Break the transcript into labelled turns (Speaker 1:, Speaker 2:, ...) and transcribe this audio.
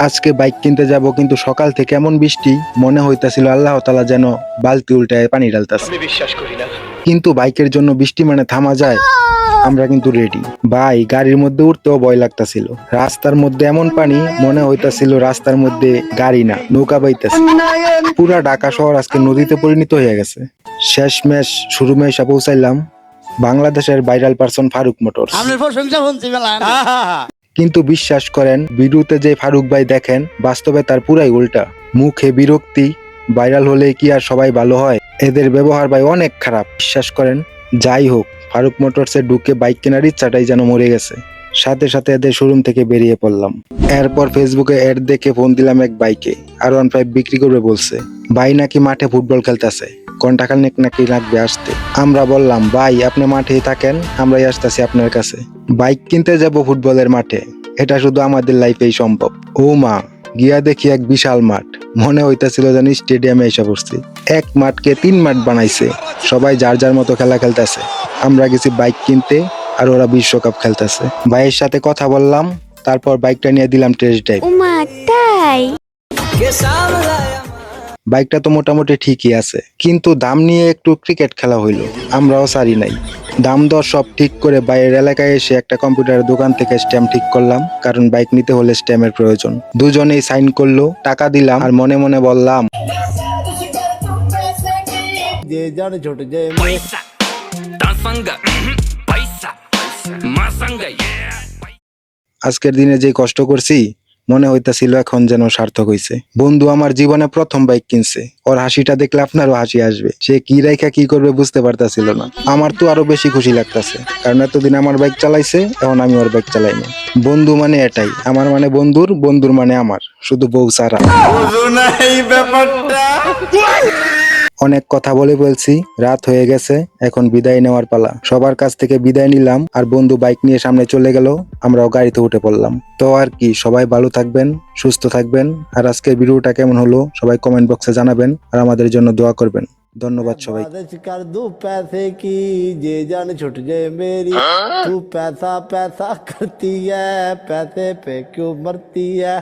Speaker 1: আজকে বাইক কিনতে যাব কিন্তু সকাল থেকে এমন বৃষ্টি মনে হইতাছিল আল্লাহ তালা যেন বালতি উল্টায় পানি
Speaker 2: ডালতাছে বিশ্বাস করি না।
Speaker 1: কিন্তু বাইকের জন্য বৃষ্টি মানে থামা যায় আমরা কিন্তু রেডি ভাই গাড়ির মধ্যে উঠতেও ভয় লাগতাছিল। রাস্তার মধ্যে এমন পানি মনে হইতাছিল রাস্তার মধ্যে গাড়ি না নৌকা বাইতেছে। পুরা ঢাকা শহর আজকে নদীতে পরিণত হয়ে গেছে। শেষ ম্যাচ শুরু ম্যাচে পৌঁছাইলাম বাংলাদেশের ভাইরাল পারসন ফারুক মোটরস। কিন্তু বিশ্বাস করেন ভিডিওতে যে ফারুক ভাই দেখেন, বাস্তবে তার পুরাই উল্টা। মুখে বিরক্তি, ভাইরাল হলে কি আর সবাই ভালো হয়? এদের ব্যবহার ভাই অনেক খারাপ। বিশ্বাস করেন, যাই হোক, ফারুক মোটরসে ঢুকে বাইক কেনার ইচ্ছাটাই যেন মরে গেছে। সাথে সাথে এদের শোরুম থেকে বেরিয়ে পড়লাম। এরপর ফেসবুকে অ্যাড দেখে ফোন দিলাম এক বাইকে আর ওয়ান ফাইভ বিক্রি করবে বলছে, ভাই নাকি মাঠে ফুটবল খেলতেছে? ঘণ্টা খানেক নাকি লাগবে আসতে? আমরা বললাম, ভাই, আপনি মাঠেই থাকেন, আমরাই আসতেছি আপনার কাছে। বাইক কিনতে যাব ফুটবলের মাঠে। এটা শুধু আমাদের লাইফেই সম্ভব। ও মা গিয়া দেখি এক বিশাল মাঠ। মনে হইতাছিল যেন স্টেডিয়ামে এসে পড়ছি। এক মাঠকে তিন মাঠ বানাইছে। সবাই যার যার মতো খেলা খেলতেছে। আমরা গেছি বাইক কিনতে আর ওরা বিশ্বকাপ খেলতেছে। ভাইয়ের সাথে কথা বললাম তারপর বাইকটা নিয়ে দিলাম টেস্ট ড্রাইভ
Speaker 3: তাই?
Speaker 1: বাইকটা তো মোটামুটি ঠিকই আছে কিন্তু দাম নিয়ে একটু ক্রিকেট খেলা হইল আমরাও সারি নাই। দাম দর সব ঠিক করে বাইরের এলাকায় এসে একটা কম্পিউটারের দোকান থেকে স্ট্যাম্প ঠিক করলাম কারণ বাইক নিতে হলে স্ট্যাম্পের প্রয়োজন। দুজনেই সাইন করল টাকা দিলাম আর মনে মনে বললাম. আজকের দিনে যে কষ্ট করছি মনে হইতাছিল এখন যেন সার্থক হইছে। বন্ধু, আমার জীবনে প্রথম বাইক কিনছে। ওর হাসিটা দেখলে আপনারও হাসি আসবে। সে কি রাইখা কি করবে বুঝতে পারতাছিল না। আমার তো আরও বেশি খুশি লাগতাছে। কারণ এতদিন আমার বাইক চালাইছে, এখন আমি ওর বাইক চালাই না বন্ধু মানে এটাই। আমার মানে বন্ধুর বন্ধুর মানে আমার। শুধু বউ সারা অনেক কথা বলে বলছি রাত হয়ে গেছে এখন বিদায় নেওয়ার পালা সবার কাছ থেকে বিদায় নিলাম আর বন্ধু বাইক নিয়ে সামনে চলে গেল আমরাও গাড়িতে উঠে পড়লাম তো আর কি সবাই ভালো থাকবেন সুস্থ থাকবেন আর আজকের ভিডিওটা কেমন হলো সবাই কমেন্ট বক্সে জানাবেন আর আমাদের জন্য দোয়া করবেন ধন্যবাদ সবাই
Speaker 4: आदत कर दू पैसे की जे जान छुट जाए मेरी तू पैसा पैसा करती है पैसे पे क्यों मरती है